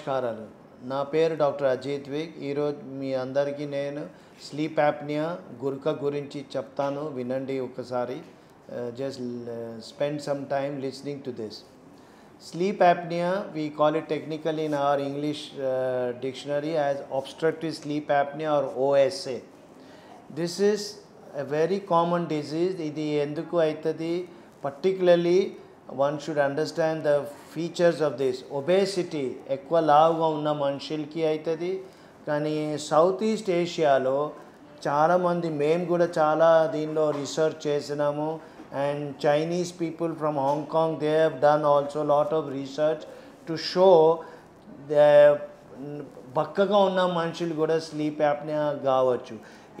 నమస్కారాలు. నా పేరు డాక్టర్ అజిత్ విగ్. ఈరోజు మీ అందరికీ నేను స్లీప్ యాప్నియా గుర్క గురించి చెప్తాను. వినండి ఒకసారి. Just spend some time listening to this sleep apnea we call it technical in our English dictionary as obstructive sleep apnea or OSA this is a very common disease ఇది ఎందుకు అవుతుంది particularly one should understand the features of this obesity ఎక్కువ లావుగా ఉన్న మనుషులకి అవుతుంది కానీ south east ఏషియాలో చాలామంది మేము కూడా చాలా దీనిలో రీసెర్చ్ చేసినాము. And Chinese people from Hong Kong they have done also lot of research to show the బక్కగా ఉన్న మనుషులు కూడా స్లీప్ యాప్నియా కావచ్చు.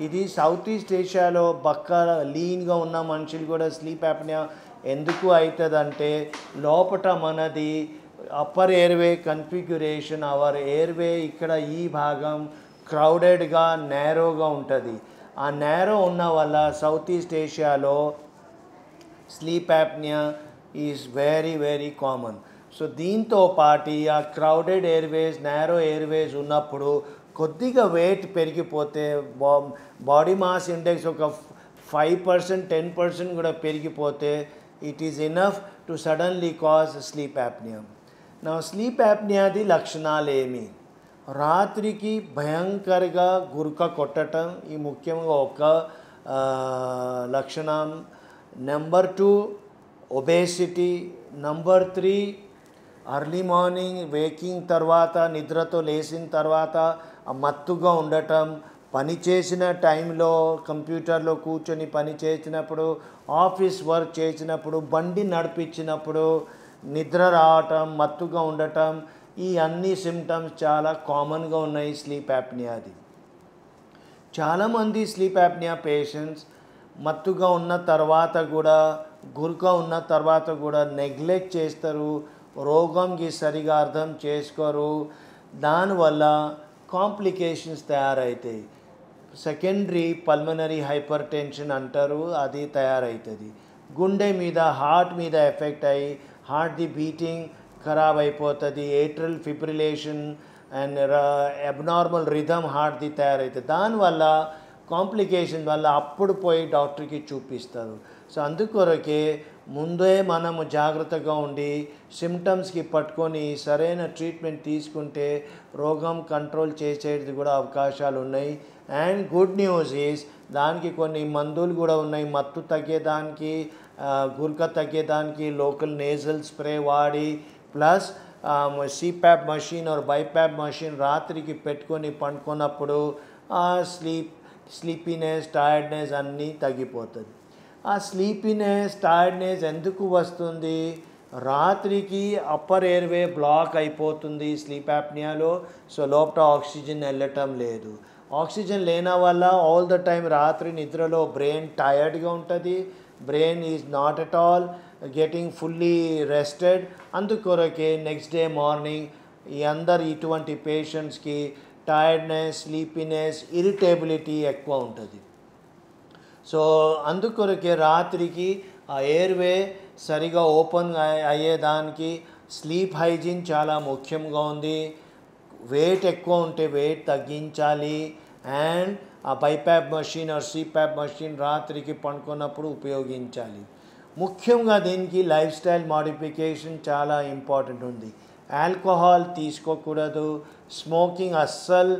ఇది సౌత్ ఈస్ట్ ఏషియాలో బక్క లీన్గా ఉన్న మనుషులు కూడా స్లీప్ యాప్నియా ఎందుకు అవుతుందంటే లోపట మనది upper airway configuration our airway ఇక్కడ ఈ భాగం క్రౌడెడ్గా నేరోగా ఉంటుంది. ఆ నేరో ఉన్న వల్ల south east ఏషియాలో sleep apnea is very very common so దీంతో పాటు ఆ క్రౌడెడ్ ఎయిర్వేస్ నేరో ఎయిర్వేస్ ఉన్నప్పుడు కొద్దిగా వెయిట్ పెరిగిపోతే బా బాడీ మాస్ ఇండెక్స్ ఒక ఫైవ్ పర్సెంట్ టెన్ పర్సెంట్ కూడా పెరిగిపోతే it is enough to suddenly cause sleep apnea నా స్లీప్ యాప్నియాది లక్షణాలు ఏమి రాత్రికి భయంకరగా గురక కొట్టడం ఈ ముఖ్యంగా ఒక లక్షణం number two obesity number three early morning waking తర్వాత నిద్రతో లేచిన తర్వాత మత్తుగా ఉండటం పని చేసిన టైంలో కంప్యూటర్లో కూర్చొని పని చేసినప్పుడు ఆఫీస్ వర్క్ చేసినప్పుడు బండి నడిపించినప్పుడు నిద్ర రావటం మత్తుగా ఉండటం ఈ అన్ని సిమ్టమ్స్ చాలా కామన్గా ఉన్నాయి స్లీప్ యాప్నియాది చాలామంది స్లీప్ యాప్నియా పేషెంట్స్ మత్తుగా ఉన్న తర్వాత కూడా గురుగా ఉన్న తర్వాత కూడా నెగ్లెక్ట్ చేస్తారు రోగంకి సరిగా అర్థం చేసుకోరు. దానివల్ల కాంప్లికేషన్స్ తయారవుతాయి సెకండరీ పల్మనరీ హైపర్ టెన్షన్ అంటారు అది తయారవుతుంది గుండె మీద హార్ట్ మీద ఎఫెక్ట్ అయ్యి హార్ట్ది బీటింగ్ ఖరాబ్ అయిపోతుంది atrial fibrillation and abnormal rhythm హార్ట్ది తయారవుతుంది దానివల్ల కాంప్లికేషన్ వల్ల అప్పుడు పోయి డాక్టర్కి చూపిస్తారు. సో అందుకొరకే ముందే మనము జాగ్రత్తగా ఉండి సిమ్టమ్స్కి పట్టుకొని సరైన ట్రీట్మెంట్ తీసుకుంటే రోగం కంట్రోల్ చేసేది కూడా అవకాశాలు ఉన్నాయి. అండ్ గుడ్ న్యూస్ ఈస్ దానికి కొన్ని మందులు కూడా ఉన్నాయి. మత్తు తగ్గేదానికి గుల్క తగ్గేదానికి లోకల్ నేజల్ స్ప్రే వాడి plus CPAP machine or BiPAP machine రాత్రికి పెట్టుకొని పండుకున్నప్పుడు స్లీప్ స్లీపీనెస్ టైర్డ్నెస్ అన్నీ తగ్గిపోతుంది. ఆ స్లీపీనెస్ టైర్డ్నెస్ ఎందుకు వస్తుంది? రాత్రికి అప్పర్ ఎయిర్వే బ్లాక్ అయిపోతుంది స్లీప్ యాప్నియాలో సో లోపల ఆక్సిజన్ వెళ్ళటం లేదు. ఆక్సిజన్ లేన వల్ల ఆల్ ద టైం రాత్రి నిద్రలో బ్రెయిన్ టయర్డ్గా ఉంటుంది. Brain is not at all getting fully rested అందుకొరకే నెక్స్ట్ డే మార్నింగ్ ఈ అందరు ఇటువంటి పేషెంట్స్కి టైర్డ్నెస్ స్లీపీనెస్ ఇరిటేబిలిటీ ఎక్కువ ఉంటుంది. సో అందుకొరకే రాత్రికి ఆ ఎయిర్వే సరిగా ఓపెన్ అయ్యేదానికి స్లీప్ హైజీన్ చాలా ముఖ్యంగా ఉంది. వెయిట్ ఎక్కువ ఉంటే వెయిట్ తగ్గించాలి. అండ్ ఆ BiPAP machine or CPAP machine రాత్రికి పండుకున్నప్పుడు ఉపయోగించాలి. ముఖ్యంగా దీనికి లైఫ్ స్టైల్ మాడిఫికేషన్ చాలా ఇంపార్టెంట్ ఉంది. ఆల్కహాల్ తీసుకోకూడదు. స్మోకింగ్ అస్సలు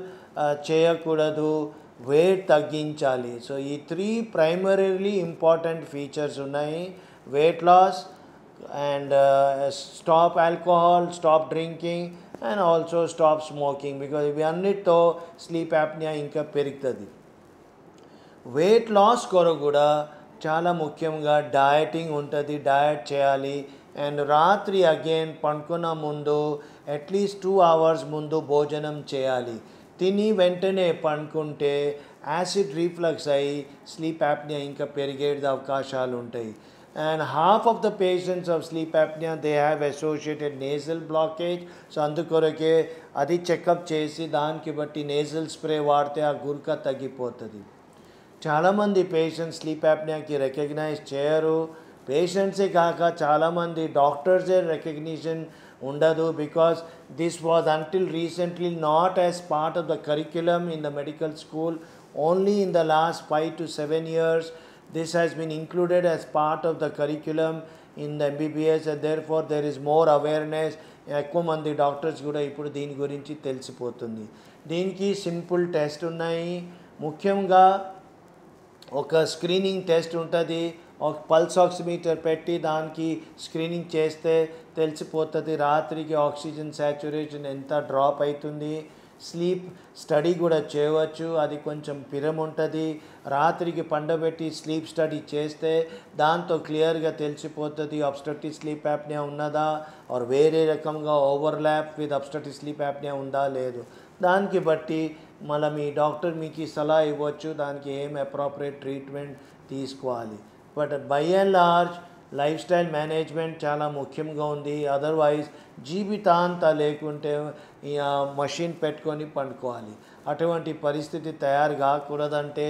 చేయకూడదు. వెయిట్ తగ్గించాలి. సో ఈ త్రీ ప్రైమరీలీ ఇంపార్టెంట్ ఫీచర్స్ ఉన్నాయి. Weight loss and stop alcohol stop drinking and also stop smoking because ఇవి అన్నిటితో స్లీప్ యాప్నియా ఇంకా పెరుగుతుంది. వెయిట్ లాస్ కొరకు కూడా చాలా ముఖ్యంగా డయటింగ్ ఉంటుంది. డయట్ చేయాలి. అండ్ రాత్రి అగైన్ పండుకున్న ముందు అట్లీస్ట్ టూ అవర్స్ ముందు భోజనం చేయాలి. తిని వెంటనే పండుకుంటే యాసిడ్ రీఫ్లక్స్ అయ్యి స్లీప్ యాప్నియా ఇంకా పెరిగే అవకాశాలు ఉంటాయి and half of the patients of sleep apnea they have associated nasal blockage. So అందుకొరకే అది చెకప్ చేసి దానికి బట్టి నేజల్ స్ప్రే వాడితే ఆ గురక తగ్గిపోతుంది. చాలామంది పేషెంట్స్ స్లీప్ యాప్నియాకి రికగ్నైజ్ చేయరు. పేషెంట్సే కాక చాలామంది డాక్టర్సే రికగ్నిషన్ ఉండదు because this was until recently not as part of the curriculum in the medical school only in the last five to seven years this has been included as part of the curriculum in the MBBS there far there is more awareness ఎక్కువ మంది doctors కూడా ఇప్పుడు దీని గురించి తెలిసిపోతుంది. దీనికి simple test ఉన్నాయి. ముఖ్యంగా ఒక స్క్రీనింగ్ టెస్ట్ ఉంటుంది. పల్స్ ఆక్సిమీటర్ పెట్టి దానికి స్క్రీనింగ్ చేస్తే తెలిసిపోతుంది. రాత్రికి ఆక్సిజన్ సాచురేషన్ ఎంత డ్రాప్ అవుతుంది స్లీప్ స్టడీ కూడా చేయవచ్చు. అది కొంచెం పిరం ఉంటుంది. రాత్రికి పండబెట్టి స్లీప్ స్టడీ చేస్తే దాంతో క్లియర్గా తెలిసిపోతుంది. అబ్స్ట్రక్టివ్ స్లీప్ యాప్నే ఉన్నదా? ఆర్ వేరే రకంగా overlap with obstructive sleep apnoea ఉందా? లేదు. దానికి బట్టి మళ్ళీ మీ డాక్టర్ మీకు సలహా ఇవ్వచ్చు. దానికి ఏం అప్రాపరియేట్ ట్రీట్మెంట్ తీసుకోవాలి. But by and large lifestyle management చాలా ముఖ్యంగా ఉంది. అదర్వైజ్ జీవితాంత లేకుంటే మషిన్ పెట్టుకొని పండుకోవాలి. అటువంటి పరిస్థితి తయారు కాకూడదంటే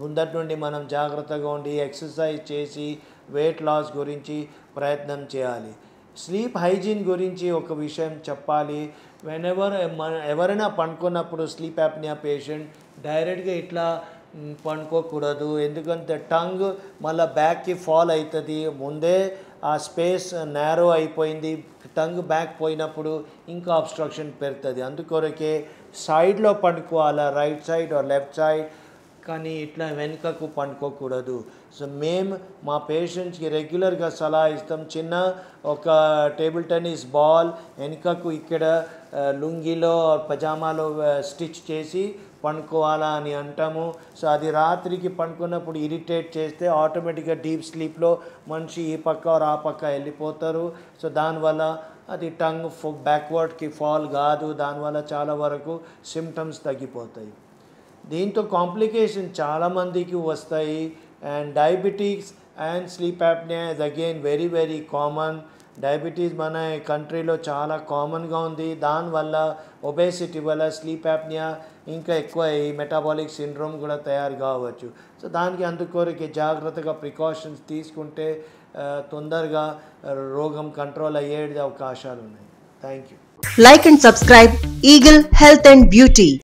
ముందటి నుండి మనం జాగ్రత్తగా ఉండి ఎక్సర్సైజ్ చేసి వెయిట్ లాస్ గురించి ప్రయత్నం చేయాలి. స్లీప్ హైజీన్ గురించి ఒక విషయం చెప్పాలి. వెన్ ఎవర్ మన ఎవరైనా పండుకున్నప్పుడు స్లీప్ యాప్నియా పేషెంట్ డైరెక్ట్గా ఇట్లా పండుకోకూడదు ఎందుకంటే టంగ్ మళ్ళీ బ్యాక్కి ఫాల్ అవుతుంది ముందే ఆ స్పేస్ నేరో అయిపోయింది. టంగ్ బ్యాక్ పోయినప్పుడు ఇంకా అబ్స్ట్రక్షన్ పెరుగుతుంది. అందుకొరకే సైడ్లో పండుకోవాలా? Right side or left side కానీ ఇట్లా వెనుకకు పండుకోకూడదు. సో మేము మా పేషెంట్స్కి రెగ్యులర్గా సలహా ఇస్తాం. చిన్న ఒక టేబుల్ టెన్నిస్ బాల్ వెనుకకు ఇక్కడ లుంగీలో లుంగిలో పజామాలో స్టిచ్ చేసి పండుకోవాలా అని అంటాము. సో అది రాత్రికి పండుకున్నప్పుడు ఇరిటేట్ చేస్తే ఆటోమేటిక్గా డీప్ స్లీప్లో మనిషి ఈ పక్క ఆ పక్క వెళ్ళిపోతారు. సో దానివల్ల అది టంగ్ బ్యాక్వర్డ్కి ఫాల్ కాదు. దానివల్ల చాలా వరకు సిమ్టమ్స్ తగ్గిపోతాయి. దీంతో కాంప్లికేషన్ చాలామందికి వస్తాయి. And diabetes and sleep apnea is again very very common diabetes మన కంట్రీలో చాలా కామన్గా ఉంది. దానివల్ల ఒబేసిటీ వల్ల స్లీప్ యాప్నియా ఇంకా ఎక్కువ ఈ మెటాబాలిక్ సిండ్రోమ్ కూడా తయారు కావచ్చు. సో దానికి అందుకోరికి జాగ్రత్తగా ప్రికాషన్స్ తీసుకుంటే తొందరగా రోగం కంట్రోల్ అయ్యే అవకాశాలు ఉన్నాయి thank you like and subscribe Eagle Health and Beauty